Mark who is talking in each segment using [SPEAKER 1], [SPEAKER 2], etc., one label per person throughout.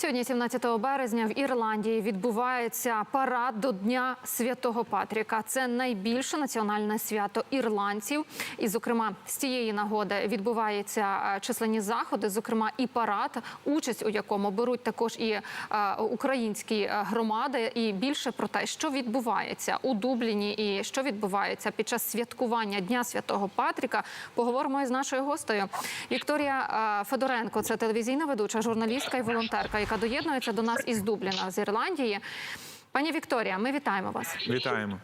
[SPEAKER 1] Сьогодні, 17 березня, в Ірландії відбувається парад до Дня Святого Патріка. Це найбільше національне свято ірландців. І, зокрема, з цієї нагоди відбуваються е, численні заходи, зокрема, і парад, участь у якому беруть також і е, українські е, громади. І більше про те, що відбувається у Дубліні, і що відбувається під час святкування Дня Святого Патріка, поговоримо із нашою гостею. Вікторія Федоренко, це телевізійна ведуча, журналістка і волонтерка, яка доєднується до нас із Дубліна з Ірландії. Пані Вікторія, ми вітаємо вас.
[SPEAKER 2] Вітаємо.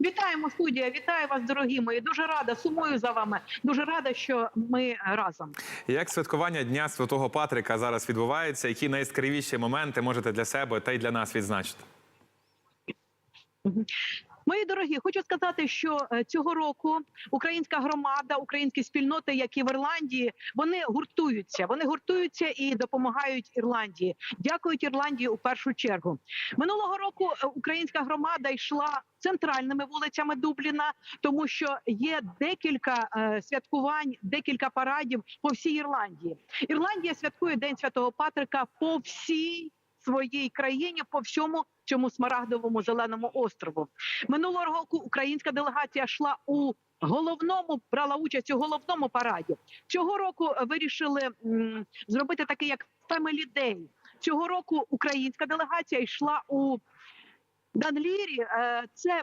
[SPEAKER 3] Вітаємо студія, вітаю вас, дорогі мої. Дуже рада, сумую за вами. Дуже рада, що ми разом.
[SPEAKER 2] Як святкування Дня Святого Патрика зараз відбувається? Які найяскравіші моменти можете для себе та й для нас відзначити?
[SPEAKER 3] Мої дорогі, хочу сказати, що е, цього року українська громада, українські спільноти, які в Ірландії, вони гуртуються. Вони гуртуються і допомагають Ірландії. Дякують Ірландії у першу чергу. Минулого року е, українська громада йшла центральними вулицями Дубліна, тому що є декілька е, святкувань, декілька парадів по всій Ірландії. Ірландія святкує День Святого Патрика по всій своїй країні, по всьому цьому смарагдовому зеленому острову. Минулого року українська делегація йшла у головному, брала участь у головному параді. Цього року е, вирішили м, зробити такий як Family Day. Цього року українська делегація йшла у Данлірі. Е, Це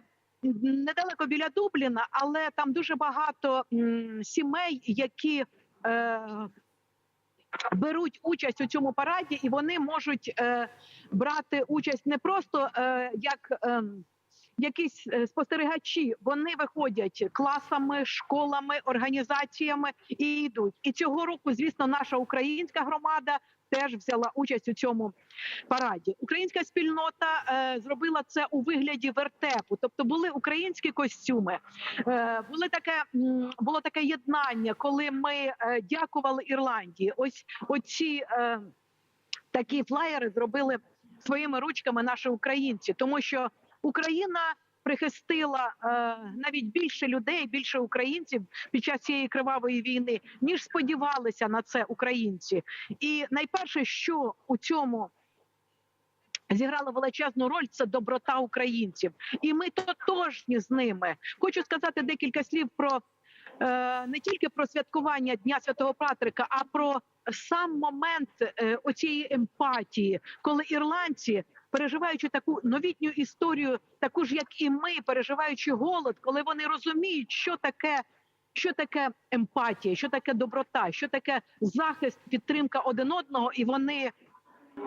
[SPEAKER 3] недалеко біля Дубліна, але там дуже багато м, сімей, які е, беруть участь у цьому параді, і вони можуть е, брати участь не просто е, як. Е, Якісь е, спостерігачі вони виходять класами, школами, організаціями і йдуть. І цього року, звісно, наша українська громада теж взяла участь у цьому параді. Українська спільнота е, зробила це у вигляді вертепу, тобто були українські костюми. Е, були таке було таке єднання, коли ми е, дякували Ірландії. Ось оці е, такі флаєри зробили своїми ручками наші українці, тому що Україна. Прихистила е, навіть більше людей, більше українців під час цієї кривавої війни, ніж сподівалися на це українці. І найперше, що у цьому зіграло величезну роль, це доброта українців, і ми тотожні з ними. Хочу сказати декілька слів про е, не тільки про святкування Дня Святого Патрика, а про сам момент е, оцієї емпатії, коли ірландці. Переживаючи таку новітню історію, таку ж як і ми, переживаючи голод, коли вони розуміють, що таке, що таке емпатія, що таке доброта, що таке захист, підтримка один одного, і вони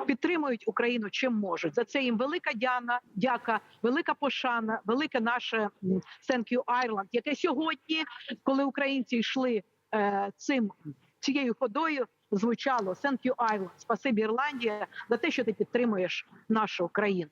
[SPEAKER 3] підтримують Україну чим можуть. За це їм велика дяна, дяка, велика пошана, велике наше Thank you Ireland, яке сьогодні, коли українці йшли е, цим цією ходою, звучало Thank you Ireland, спасибі Ірландія за те, що ти підтримуєш нашу країну.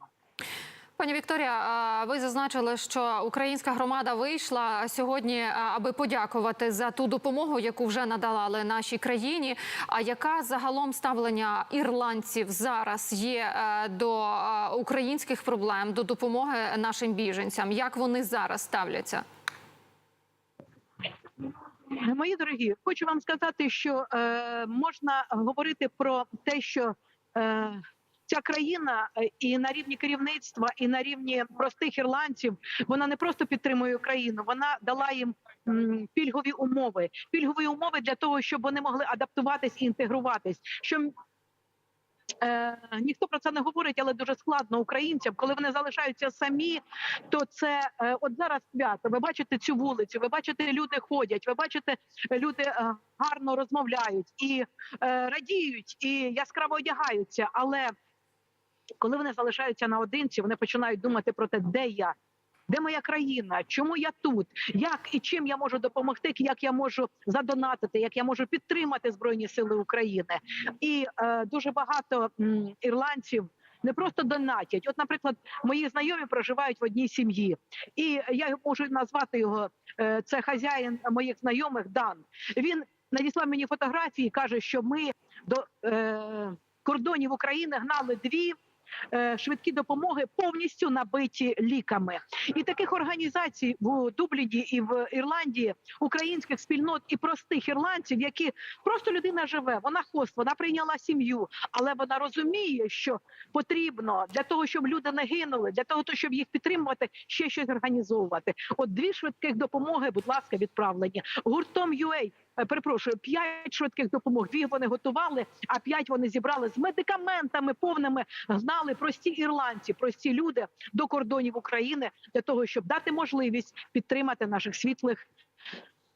[SPEAKER 1] Пані Вікторія, ви зазначили, що українська громада вийшла сьогодні, аби подякувати за ту допомогу, яку вже надали нашій країні. А яка загалом ставлення ірландців зараз є е, до е, українських проблем, до допомоги нашим біженцям? Як вони зараз ставляться?
[SPEAKER 3] Мої дорогі, хочу вам сказати, що е, можна говорити про те, що е, ця країна е, і на рівні керівництва, і на рівні простих ірландців вона не просто підтримує Україну, вона дала їм пільгові умови, пільгові умови для того, щоб вони могли адаптуватись і інтегруватись. Що Е, ніхто про це не говорить, але дуже складно українцям, коли вони залишаються самі. То це е, от зараз свято. Ви бачите цю вулицю, ви бачите, люди ходять, ви бачите, люди е, гарно розмовляють і е, радіють, і яскраво одягаються. Але коли вони залишаються наодинці, вони починають думати про те, де я. Де моя країна? Чому я тут? Як і чим я можу допомогти? Як я можу задонатити? Як я можу підтримати збройні сили України? І е, дуже багато м, ірландців не просто донатять. От, наприклад, мої знайомі проживають в одній сім'ї, і я можу назвати його. Е, це хазяїн моїх знайомих Дан. Він надіслав мені фотографії. каже, що ми до е, кордонів України гнали дві швидкі допомоги повністю набиті ліками. І таких організацій в Дубліні і в Ірландії, українських спільнот і простих ірландців, які просто людина живе, вона хост, вона прийняла сім'ю, але вона розуміє, що потрібно для того, щоб люди не гинули, для того, щоб їх підтримувати, ще щось організовувати. От дві швидких допомоги, будь ласка, відправлені гуртом е, Перепрошую, п'ять швидких допомог. Дві вони готували, а п'ять вони зібрали з медикаментами повними. Гнали прості ірландці, прості люди до кордонів України для того, щоб дати можливість підтримати наших світлих.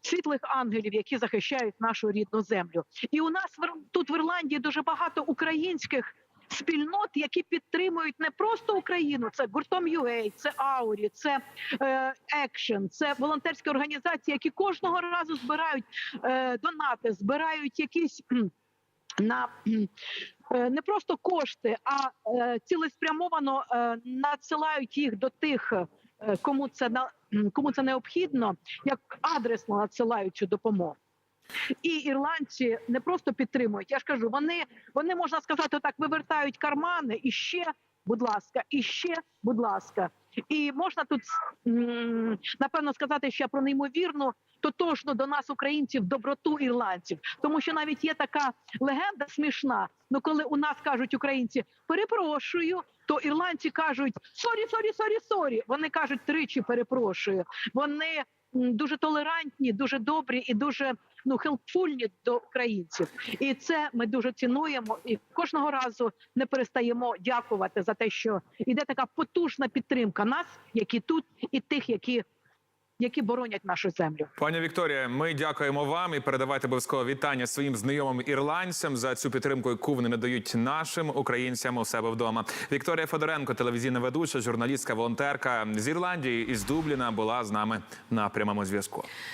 [SPEAKER 3] Світлих ангелів, які захищають нашу рідну землю, і у нас тут в Ірландії дуже багато українських спільнот, які підтримують не просто Україну, це гуртом UA, це Аурі, це е, Action, це волонтерські організації, які кожного разу збирають е, донати, збирають якісь. На е, не просто кошти, а е, цілеспрямовано е, надсилають їх до тих, е, кому це на кому це необхідно, як адресно надсилають цю допомогу. І ірландці не просто підтримують. Я ж кажу, вони вони можна сказати так, вивертають кармани і ще, будь ласка, і ще, будь ласка. І можна тут напевно сказати ще про неймовірну тотожну до нас, українців, доброту ірландців, тому що навіть є така легенда смішна. Ну коли у нас кажуть українці перепрошую, то ірландці кажуть сорі, сорі, сорі, сорі. Вони кажуть тричі перепрошую. Вони дуже толерантні, дуже добрі і дуже ну хелпфульні до українців, і це ми дуже цінуємо. І кожного разу не перестаємо дякувати за те, що іде така потужна підтримка нас, які тут, і тих, які, які боронять нашу землю.
[SPEAKER 2] Пані Вікторія, ми дякуємо вам і передавайте обов'язково вітання своїм знайомим ірландцям за цю підтримку, яку вони надають нашим українцям у себе вдома. Вікторія Федоренко, телевізійна ведуча, журналістка, волонтерка з Ірландії із Дубліна, була з нами на прямому зв'язку.